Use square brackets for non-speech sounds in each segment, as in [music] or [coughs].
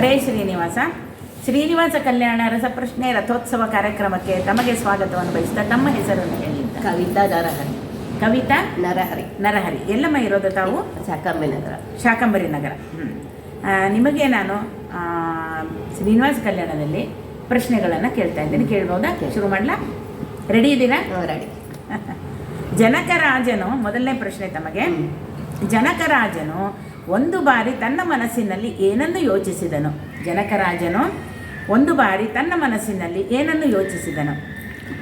ಹರೇ ಶ್ರೀನಿವಾಸ. ಶ್ರೀನಿವಾಸ ಕಲ್ಯಾಣ ರಸಪ್ರಶ್ನೆ ರಥೋತ್ಸವ ಕಾರ್ಯಕ್ರಮಕ್ಕೆ ತಮಗೆ ಸ್ವಾಗತವನ್ನು ಬಯಸ್ತಾ ತಮ್ಮ ಹೆಸರನ್ನು ಹೇಳಿದ್ದ ಕವಿತಾ ನರಹರಿ ಕವಿತಾ ನರಹರಿ. ನರಹರಿ. ಎಲ್ಲಮ್ಮ ಇರೋದು ತಾವು? ಶಾಕಂಬರಿ ನಗರ. ಶಾಕಂಬರಿ ನಗರ. ನಿಮಗೆ ನಾನು ಶ್ರೀನಿವಾಸ ಕಲ್ಯಾಣದಲ್ಲಿ ಪ್ರಶ್ನೆಗಳನ್ನು ಕೇಳ್ತಾ ಇದ್ದೀನಿ. ಕೇಳ್ಬೋದಾ? ಶುರು ಮಾಡಲಾ? ರೆಡಿ ಇದ್ದೀರಾ? ಹೋರಾಡಿ [laughs] ಜನಕರಾಜನು ಮೊದಲನೇ ಪ್ರಶ್ನೆ ತಮಗೆ. ಜನಕರಾಜನು ಒಂದು ಬಾರಿ ತನ್ನ ಮನಸ್ಸಿನಲ್ಲಿ ಏನನ್ನು ಯೋಚಿಸಿದನು? ಜನಕರಾಜನು? ಒಂದು ಬಾರಿ ತನ್ನ ಮನಸ್ಸಿನಲ್ಲಿ ಏನನ್ನು ಯೋಚಿಸಿದನು?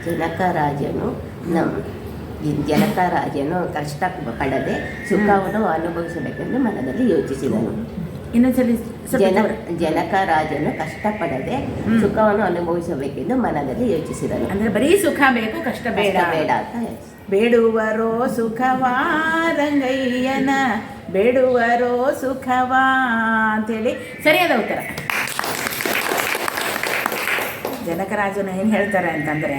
ಜನಕರಾಜನು? ಜನಕರಾಜನು ಕಷ್ಟ ಪಡದೆ ಸುಖವನ್ನು ಅನುಭವಿಸಬೇಕೆಂದು ಮನದಲ್ಲಿ ಯೋಚಿಸಿದನು. ಇನ್ನೊಂದ್ಸಲಿ ಜನ. ಜನಕರಾಜನು ಕಷ್ಟಪಡದೆ. ಸುಖವನ್ನು ಅನುಭವಿಸಬೇಕೆಂದು ಮನದಲ್ಲಿ ಯೋಚಿಸಿದನು. ಅಂದರೆ ಬರೀ ಸುಖ ಬೇಕು ಕಷ್ಟ ಬೇಡ. ಬೇಡ ಅಂತ. ಬೇಡುವರೋ ಸುಖವಾ ರಂಗಯ್ಯನ, ಬೇಡುವರೋ ಸುಖವಾ ಅಂತೇಳಿ ಸರಿಯಾದ ಉತ್ತರ. ಜನಕರಾಜನು ಏನು ಹೇಳ್ತಾರೆ ಅಂತಂದರೆ,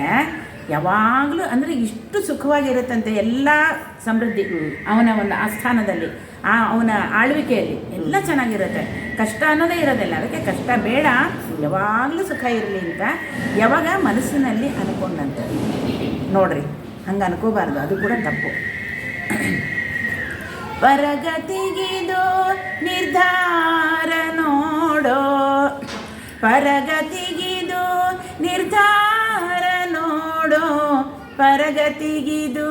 ಯಾವಾಗಲೂ ಅಂದರೆ ಇಷ್ಟು ಸುಖವಾಗಿರುತ್ತಂತೆ ಎಲ್ಲ ಸಮೃದ್ಧಿ ಅವನ ಒಂದು ಆಸ್ಥಾನದಲ್ಲಿ, ಆ ಅವನ ಆಳ್ವಿಕೆಯಲ್ಲಿ ಎಲ್ಲ ಚೆನ್ನಾಗಿರುತ್ತೆ. ಕಷ್ಟ ಅನ್ನೋದೇ ಇರೋದಿಲ್ಲ, ಅದಕ್ಕೆ ಕಷ್ಟ ಬೇಡ, ಯಾವಾಗಲೂ ಸುಖ ಇರಲಿ ಅಂತ ಯಾವಾಗ ಮನಸ್ಸಿನಲ್ಲಿ ಅನ್ಕೊಂಡಂತ. ನೋಡ್ರಿ ಹಂಗೆ ಅನ್ಕೋಬಾರ್ದು, ಅದು ಕೂಡ ತಪ್ಪು. ಪರಗತಿಗಿದು ನಿರ್ಧಾರ ನೋಡೋ, ಪರಗತಿಗಿದು ನಿರ್ಧಾರ ನೋಡೋ, ಪರಗತಿಗಿದು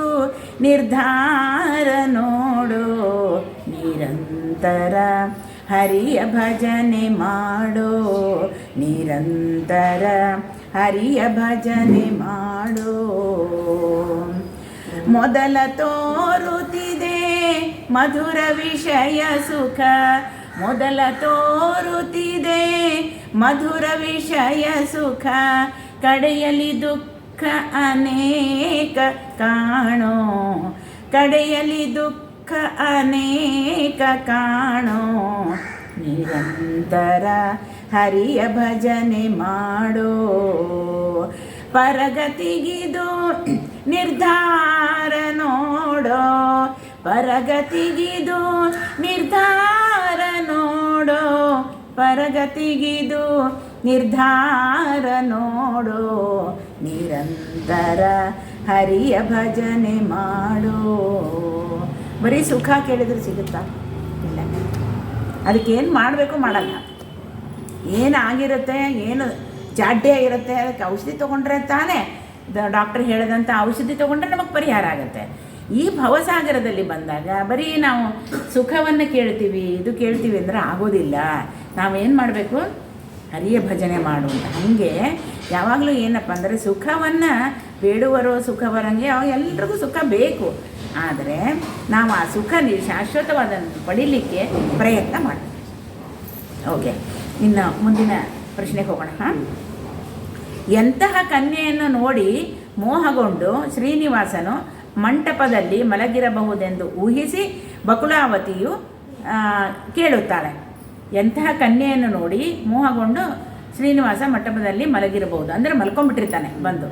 ನಿರ್ಧಾರ ನೋಡೋ, ನಿರಂತರ ಹರಿಯ ಭಜನೆ ಮಾಡೋ, ನಿರಂತರ ಹರಿಯ ಭಜನೆ ಮಾಡೋ. ಮೊದಲ ತೋರುತ್ತಿದೆ ಮಧುರ ವಿಷಯ ಸುಖ. ಮೊದಲ ತೋರುತ್ತಿದೆ ಮಧುರ ವಿಷಯ ಸುಖ. ಕಡೆಯಲ್ಲಿ ದುಃಖ ಅನೇಕ ಕಾಣೋ. ಕಡೆಯಲ್ಲಿ ದುಃಖ ಅನೇಕ ಕಾಣೋ. ನಿರಂತರ ಹರಿಯ ಭಜನೆ ಮಾಡೋ ಪರಗತಿಗಿದು ನಿರ್ಧಾರ ನೋಡೋ ಪರಗತಿಗಿದು ನಿರ್ಧಾರ ನೋಡೋ ಪರಗತಿಗಿದು ನಿರ್ಧಾರ ನೋಡೋ ನಿರಂತರ ಹರಿಯ ಭಜನೆ ಮಾಡೋ. ಬರೀ ಸುಖ ಕೇಳಿದ್ರೆ ಸಿಗುತ್ತಾ? ಅದಕ್ಕೆ ಏನು ಮಾಡಬೇಕು ಮಾಡಲ್ಲ. ಏನಾಗಿರುತ್ತೆ ಏನು ಜಾಡ್ಯ ಇರುತ್ತೆ ಅದಕ್ಕೆ ಔಷಧಿ ತೊಗೊಂಡ್ರೆ ತಾನೇ ಡಾಕ್ಟರ್ ಹೇಳಿದಂಥ ಔಷಧಿ ತೊಗೊಂಡ್ರೆ ನಮಗೆ ಪರಿಹಾರ ಆಗುತ್ತೆ. ಈ ಭವಸಾಗರದಲ್ಲಿ ಬಂದಾಗ ಬರೀ ನಾವು ಸುಖವನ್ನು ಕೇಳ್ತೀವಿ, ಇದು ಕೇಳ್ತೀವಿ ಅಂದರೆ ಆಗೋದಿಲ್ಲ. ನಾವೇನು ಮಾಡಬೇಕು? ಹರಿಯ ಭಜನೆ ಮಾಡು ಅಂತ ಹಾಗೆ ಯಾವಾಗಲೂ ಏನಪ್ಪ ಅಂದರೆ ಸುಖವನ್ನು ಬೇಡುವರೋ ಅವಾಗ ಎಲ್ರಿಗೂ ಸುಖ ಬೇಕು. ಆದರೆ ನಾವು ಆ ಸುಖ ನೀವು ಶಾಶ್ವತವಾದನ್ನು ಪಡೀಲಿಕ್ಕೆ ಪ್ರಯತ್ನ ಮಾಡ್ತೀವಿ. ಓಕೆ, ಇನ್ನು ಮುಂದಿನ ಪ್ರಶ್ನೆಗೆ ಹೋಗೋಣ, ಹಾಂ? ಎಂತಹ ಕನ್ಯೆಯನ್ನು ನೋಡಿ ಮೋಹಗೊಂಡು ಶ್ರೀನಿವಾಸನು ಮಂಟಪದಲ್ಲಿ ಮಲಗಿರಬಹುದೆಂದು ಊಹಿಸಿ ಬಕುಳಾವತಿಯು ಕೇಳುತ್ತಾರೆ. ಎಂತಹ ಕನ್ಯೆಯನ್ನು ನೋಡಿ ಮೋಹಗೊಂಡು ಶ್ರೀನಿವಾಸ ಮಂಟಪದಲ್ಲಿ ಮಲಗಿರಬಹುದು. ಅಂದರೆ ಮಲ್ಕೊಂಡ್ಬಿಟ್ಟಿರ್ತಾನೆ, ಬಂದು.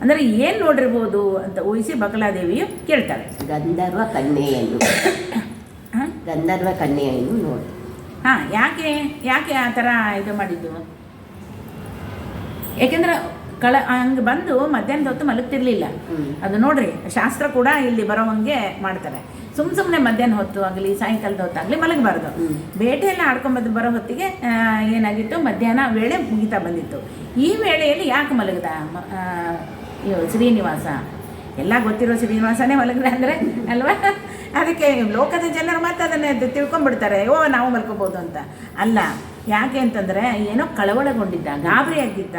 ಅಂದರೆ ಏನು ನೋಡಿರ್ಬೋದು ಅಂತ ಊಹಿಸಿ ಬಕಲಾದೇವಿಯು ಕೇಳ್ತಾಳೆ ಗಂಧರ್ವ ಕನ್ಯೆಯನ್ನು [coughs] ಗಂಧರ್ವ ಕನ್ಯೆಯನ್ನು ನೋಡಿ. ಹಾಂ ಯಾಕೆ ಯಾಕೆ ಆ ಥರ ಇದು ಮಾಡಿದ್ದು? ಏಕೆಂದ್ರೆ ಕಳ ಹಂಗೆ ಬಂದು ಮಧ್ಯಾಹ್ನದ ಹೊತ್ತು ಮಲಗ್ತಿರ್ಲಿಲ್ಲ. ಅದು ನೋಡ್ರಿ ಶಾಸ್ತ್ರ ಕೂಡ ಇಲ್ಲಿ ಬರೋವಂಗೆ ಮಾಡ್ತಾರೆ. ಸುಮ್ ಸುಮ್ಮನೆ ಮಧ್ಯಾಹ್ನ ಹೊತ್ತು ಆಗಲಿ ಸಾಯಂಕಾಲದ ಹೊತ್ತಾಗಲಿ ಮಲಗಬಾರ್ದು. ಬೇಟೆ ಎಲ್ಲ ಆಡ್ಕೊಂಬಂದು ಬರೋ ಹೊತ್ತಿಗೆ ಏನಾಗಿತ್ತು? ಮಧ್ಯಾಹ್ನ ವೇಳೆ ಮುಗಿತಾ ಬಂದಿತ್ತು. ಈ ವೇಳೆಯಲ್ಲಿ ಯಾಕೆ ಮಲಗದ? ಶ್ರೀನಿವಾಸ ಎಲ್ಲ ಗೊತ್ತಿರೋ ಶ್ರೀನಿವಾಸನೇ ಮಲಗಿದೆ ಅಂದರೆ, ಅಲ್ವಾ? ಅದಕ್ಕೆ ಲೋಕದ ಜನರು ಮಾತ್ರ ಅದನ್ನು ತಿಳ್ಕೊಂಬಿಡ್ತಾರೆ ಓ, ನಾವು ಮಲ್ಕೋಬೋದು ಅಂತ. ಅಲ್ಲ, ಯಾಕೆ ಅಂತಂದರೆ, ಏನೋ ಕಳವಳಗೊಂಡಿದ್ದ, ಗಾಬರಿಯಾಗಿದ್ದ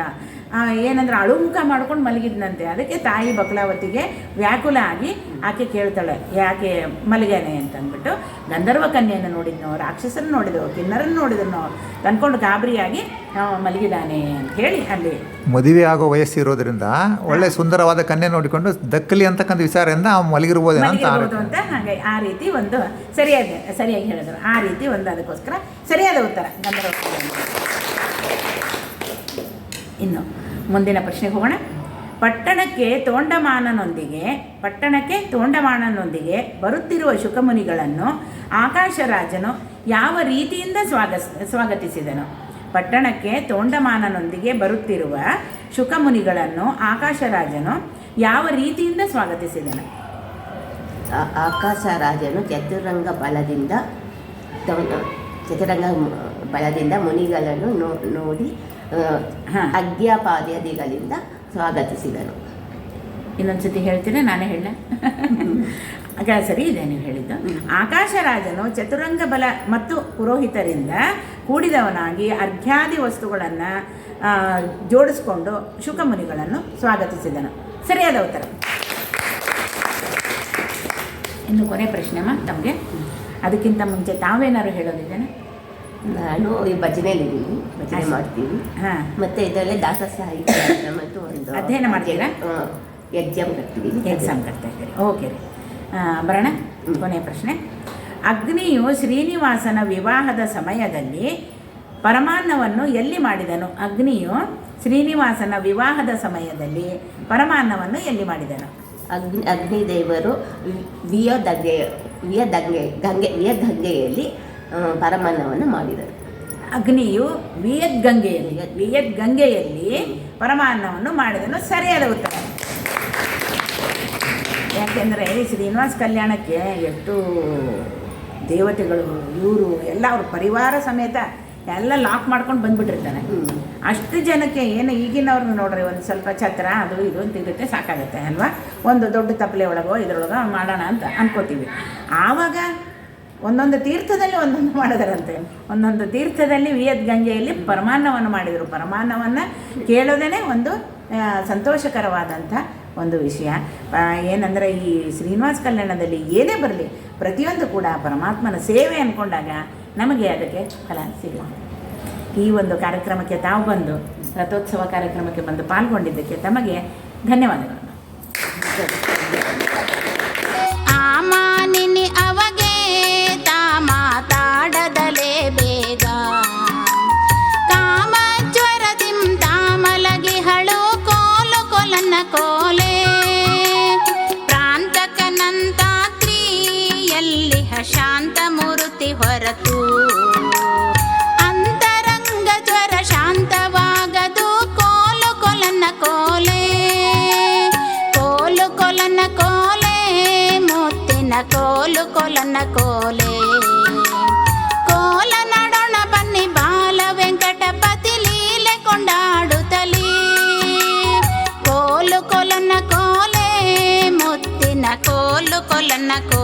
ಏನಂದ್ರೆ ಅಳು ಮುಖ ಮಾಡ್ಕೊಂಡು ಮಲಗಿದ್ನಂತೆ. ಅದಕ್ಕೆ ತಾಯಿ ಬಕಲಾವತಿಗೆ ವ್ಯಾಕುಲ ಆಗಿ ಆಕೆ ಕೇಳ್ತಾಳೆ, ಯಾಕೆ ಮಲಗ್ಯಾನೆ? ಅಂತ ಅಂದ್ಬಿಟ್ಟು ಗಂಧರ್ವ ಕನ್ಯೆಯನ್ನು ನೋಡಿದ್ನೋ, ರಾಕ್ಷಸರನ್ನು ನೋಡಿದ್ರು ಕಿನ್ನರನ್ನು ನೋಡಿದ್ರು ತಂದ್ಕೊಂಡು ಗಾಬರಿಯಾಗಿ ಆ, ಮಲಗಿದಾನೆ ಅಂತ ಹೇಳಿ ಅಲ್ಲಿ. ಮದುವೆ ಆಗೋ ವಯಸ್ಸಿರೋದ್ರಿಂದ ಒಳ್ಳೆ ಸುಂದರವಾದ ಕನ್ಯೆ ನೋಡಿಕೊಂಡು ದಕ್ಕಲಿ ಅಂತಕ್ಕಂಥ ವಿಚಾರದಿಂದ ಅವ್ನು ಮಲಗಿರ್ಬೋದೇನೋ ಅಂತ ಮಲಗಿರ್ಬೋದು ಅಂತ ಹಾಗೆ ಆ ರೀತಿ ಒಂದು ಸರಿಯಾದ ಸರಿಯಾಗಿ ಹೇಳಿದ್ರು. ಆ ರೀತಿ ಒಂದು ಅದಕ್ಕೋಸ್ಕರ ಸರಿಯಾದ ಉತ್ತರ. ಗಂಧರ್ವ ಇನ್ನು ಮುಂದಿನ ಪ್ರಶ್ನೆಗೆ ಹೋಗೋಣ. ಪಟ್ಟಣಕ್ಕೆ ತೋಂಡಮಾನನೊಂದಿಗೆ ಪಟ್ಟಣಕ್ಕೆ ತೋಂಡಮಾನನೊಂದಿಗೆ ಬರುತ್ತಿರುವ ಶುಕಮುನಿಗಳನ್ನು ಆಕಾಶರಾಜನು ಯಾವ ರೀತಿಯಿಂದ ಸ್ವಾಗಸ್ ಸ್ವಾಗತಿಸಿದನು? ಪಟ್ಟಣಕ್ಕೆ ತೋಂಡಮಾನನೊಂದಿಗೆ ಬರುತ್ತಿರುವ ಶುಕಮುನಿಗಳನ್ನು ಆಕಾಶರಾಜನು ಯಾವ ರೀತಿಯಿಂದ ಸ್ವಾಗತಿಸಿದನು? ಆಕಾಶರಾಜನು ಆಕಾಶ ರಾಜನು ಚತುರಂಗ ಬಲದಿಂದ ಚತುರಂಗ ಬಲದಿಂದ ಮುನಿಗಳನ್ನು ನೋ- ನೋಡಿ ಅಜ್ಞಾಪಾದ್ಯದಿಗಳಿಂದ ಸ್ವಾಗತಿಸಿದರು. ಇನ್ನೊಂದು ಸತಿ ಹೇಳ್ತೀನಿ ನಾನೇ ಹೇಳ. ಸರಿ ಇದೆ ನೀವು ಹೇಳಿದ್ದು. ಆಕಾಶರಾಜನು ಚತುರಂಗ ಬಲ ಮತ್ತು ಪುರೋಹಿತರಿಂದ ಕೂಡಿದವನಾಗಿ ಅರ್ಘ್ಯಾದಿ ವಸ್ತುಗಳನ್ನು ಜೋಡಿಸ್ಕೊಂಡು ಶುಕಮುನಿಗಳನ್ನು ಸ್ವಾಗತಿಸಿದನು. ಸರಿಯಾದ ಉತ್ತರ. ಇನ್ನು ಕೊನೆ ಪ್ರಶ್ನೆಮ್ಮ ತಮಗೆ? ಅದಕ್ಕಿಂತ ಮುಂಚೆ ತಾವೇನಾದ್ರು ಹೇಳೋದಿದ್ದೇನೆ? ನಾನು ಈ ಭಜನೆಯಲ್ಲಿ ಭಜನೆ ಮಾಡ್ತೀನಿ ಹಾಂ. ಮತ್ತು ಇದರಲ್ಲೇ ದಾಸ ಸಾಹಿತ್ಯ ಮತ್ತು ಒಂದು ಅಧ್ಯಯನ ಮಾಡ್ತೀರಾ? ಎಕ್ಸಾಮ್ ಕಟ್ತೀವಿ. ಎಕ್ಸಾಮ್ ಕಟ್ತಾ ಇದ್ದೀರಿ. ಓಕೆ ರೀ. ಬರೋಣ ಕೊನೆಯ ಪ್ರಶ್ನೆ. ಅಗ್ನಿಯು ಶ್ರೀನಿವಾಸನ ವಿವಾಹದ ಸಮಯದಲ್ಲಿ ಪರಮಾನ್ನವನ್ನು ಎಲ್ಲಿ ಮಾಡಿದನು? ಅಗ್ನಿಯು ಶ್ರೀನಿವಾಸನ ವಿವಾಹದ ಸಮಯದಲ್ಲಿ ಪರಮಾನ್ನವನ್ನು ಎಲ್ಲಿ ಮಾಡಿದನು? ಅಗ್ನಿ ಅಗ್ನಿದೇವರು ವಿಯೋದಗ್ಗೆ ವಿಯದಂಗೆ ಗಂಗೆ ವಿಯಗಂಗೆಯಲ್ಲಿ ಆ, ಪರಮಾನ್ನವನ್ನು ಮಾಡಿದರು. ಅಗ್ನಿಯು ವಿಯದ್ ಗಂಗೆಯಲ್ಲಿ ವಿಯದ್ ಗಂಗೆಯಲ್ಲಿ ಪರಮಾನ್ನವನ್ನು ಮಾಡಿದನು. ಸರಿಯಾದ ಉತ್ತರ. ಯಾಕೆಂದರೆ ಶ್ರೀನಿವಾಸ ಕಲ್ಯಾಣಕ್ಕೆ ಎಷ್ಟು ದೇವತೆಗಳು ಇವರು ಎಲ್ಲ ಅವ್ರ ಪರಿವಾರ ಸಮೇತ ಎಲ್ಲ ಲಾಕ್ ಮಾಡ್ಕೊಂಡು ಬಂದ್ಬಿಟ್ಟಿರ್ತಾನೆ. ಅಷ್ಟು ಜನಕ್ಕೆ ಏನು ಈಗಿನವ್ರನ್ನ ನೋಡ್ರಿ ಒಂದು ಸ್ವಲ್ಪ ಛತ್ರ ಅದು ಇದು ಅಂತ ಇರುತ್ತೆ ಸಾಕಾಗುತ್ತೆ ಅಲ್ವಾ? ಒಂದು ದೊಡ್ಡ ತಪ್ಪಲೆ ಒಳಗೋ ಇದ್ರೊಳಗೆ ಮಾಡೋಣ ಅಂತ ಅನ್ಕೋತೀವಿ. ಆವಾಗ ಒಂದೊಂದು ತೀರ್ಥದಲ್ಲಿ ಒಂದೊಂದು ಮಾಡಿದರಂತೆ. ಒಂದೊಂದು ತೀರ್ಥದಲ್ಲಿ ವಿಯದ್ ಗಂಗೆಯಲ್ಲಿ ಪರಮಾನ್ನವನ್ನು ಮಾಡಿದರು. ಪರಮಾನ್ನವನ್ನು ಕೇಳೋದೇ ಒಂದು ಸಂತೋಷಕರವಾದಂಥ ಒಂದು ವಿಷಯ. ಏನಂದರೆ ಈ ಶ್ರೀನಿವಾಸ ಕಲ್ಯಾಣದಲ್ಲಿ ಏನೇ ಬರಲಿ, ಪ್ರತಿಯೊಂದು ಕೂಡ ಪರಮಾತ್ಮನ ಸೇವೆ ಅಂದ್ಕೊಂಡಾಗ ನಮಗೆ ಅದಕ್ಕೆ ಫಲ ಸಿಗುತ್ತೆ ಈ ಒಂದು ಕಾರ್ಯಕ್ರಮಕ್ಕೆ ತಾವು ಬಂದು, ರಥೋತ್ಸವ ಕಾರ್ಯಕ್ರಮಕ್ಕೆ ಬಂದು ಪಾಲ್ಗೊಂಡಿದ್ದಕ್ಕೆ ತಮಗೆ ಧನ್ಯವಾದಗಳನ್ನು una cosa.